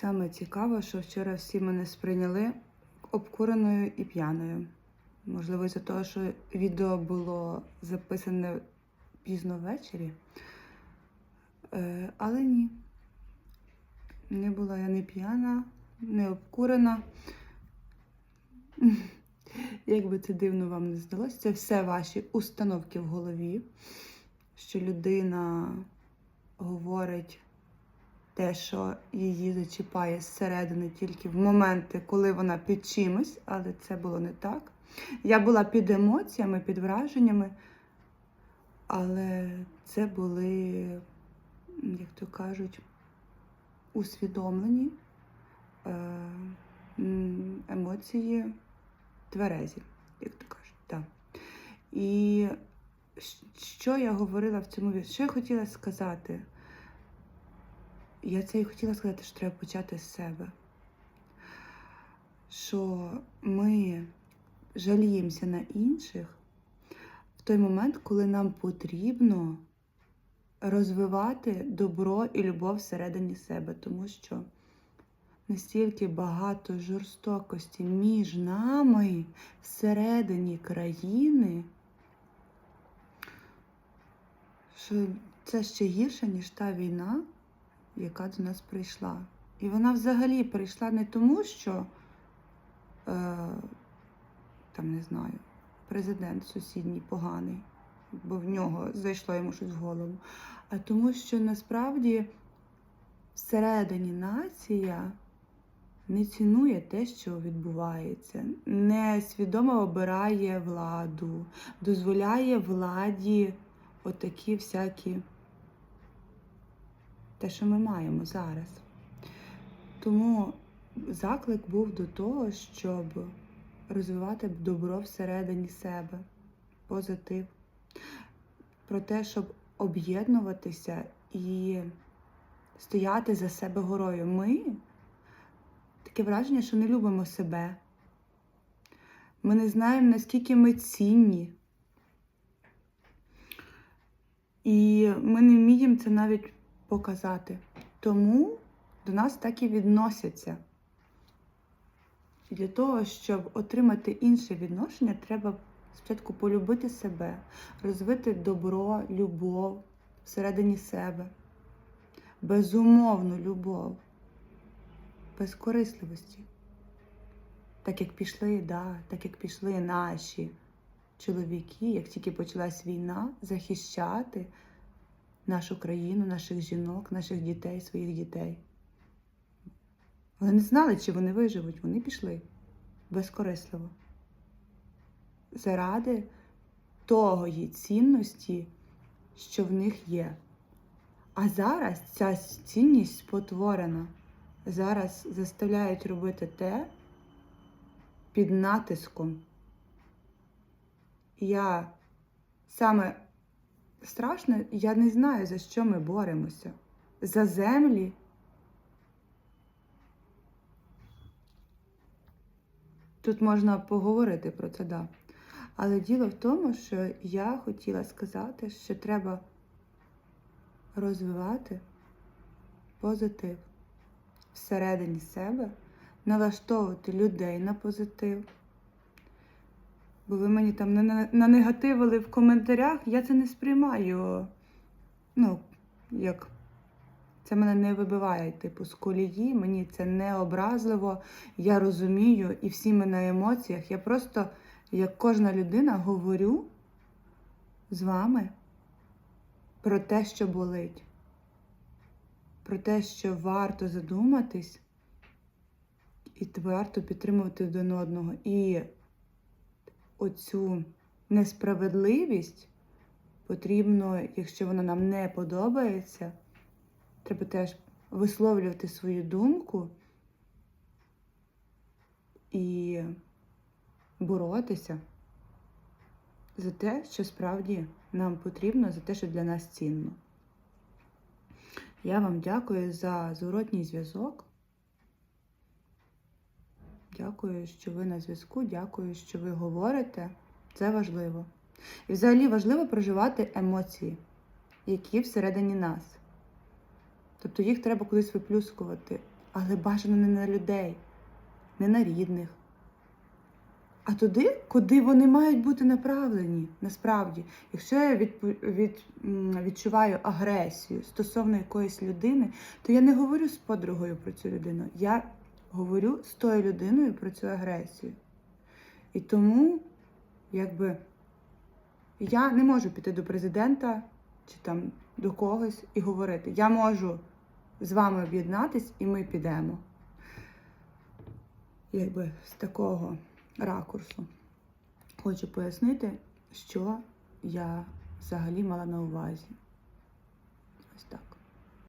Саме цікаве, що вчора всі мене сприйняли обкуреною і п'яною. Можливо, із-за того, що відео було записане пізно ввечері. Е, але ні. Не була я не п'яна, не обкурена. Як би це дивно вам не здалося, це все ваші установки в голові, що людина говорить те, що її зачіпає зсередини тільки в моменти, коли вона під чимось, але це було не так. Я була під емоціями, під враженнями, але це були, як то кажуть, усвідомлені е, емоції тверезі, як то кажуть. Так. І що я говорила в цьому відео? Що я хотіла сказати? Я це і хотіла сказати, що треба почати з себе. Що ми жаліємося на інших в той момент, коли нам потрібно розвивати добро і любов всередині себе, тому що настільки багато жорстокості між нами всередині країни, що це ще гірше, ніж та війна, яка до нас прийшла. І вона взагалі прийшла не тому, що е, там не знаю, президент сусідній поганий, бо в нього зайшло йому щось в голову, а тому, що насправді всередині нація не цінує те, що відбувається, не свідомо обирає владу, дозволяє владі отакі всякі те, що ми маємо зараз. Тому заклик був до того, щоб розвивати добро всередині себе, позитив, про те, щоб об'єднуватися і стояти за себе горою. Ми таке враження, що не любимо себе. Ми не знаємо, наскільки ми цінні. І ми не вміємо це навіть показати. Тому до нас так і відносяться. Для того, щоб отримати інше відношення, треба спочатку полюбити себе, розвити добро, любов всередині себе, безумовну любов, без корисливості. Так як пішли, да, так як пішли наші чоловіки, як тільки почалась війна, захищати нашу країну, наших жінок, наших дітей, своїх дітей. Вони не знали, чи вони виживуть. Вони пішли безкорисливо. Заради тої цінності, що в них є. А зараз ця цінність спотворена. Зараз заставляють робити те під натиском. Я саме страшно, я не знаю, за що ми боремося. За землі. Тут можна поговорити про це, да. Але діло в тому, що я хотіла сказати, що треба розвивати позитив всередині себе, налаштовувати людей на позитив. Бо ви мені там на- нанегативили в коментарях, я це не сприймаю. Ну, як це мене не вибиває, типу, з колії, мені це не образливо, я розумію, і всі ми на емоціях. Я просто, як кожна людина, говорю з вами про те, що болить, про те, що варто задуматись, і варто підтримувати один одного. І оцю несправедливість потрібно, якщо вона нам не подобається, треба теж висловлювати свою думку і боротися за те, що справді нам потрібно, за те, що для нас цінно. Я вам дякую за зворотній зв'язок. Дякую, що ви на зв'язку. Дякую, що ви говорите. Це важливо. І взагалі важливо проживати емоції, які всередині нас. Тобто їх треба кудись виплюскувати. але бажано не на людей, не на рідних, а туди, куди вони мають бути направлені. Насправді, якщо я відпу- від, відчуваю агресію стосовно якоїсь людини, то я не говорю з подругою про цю людину. Я говорю з тою людиною про цю агресію. І тому, якби, я не можу піти до президента чи там до когось і говорити. Я можу з вами об'єднатись, і ми підемо. Якби з такого ракурсу. Хочу пояснити, що я взагалі мала на увазі.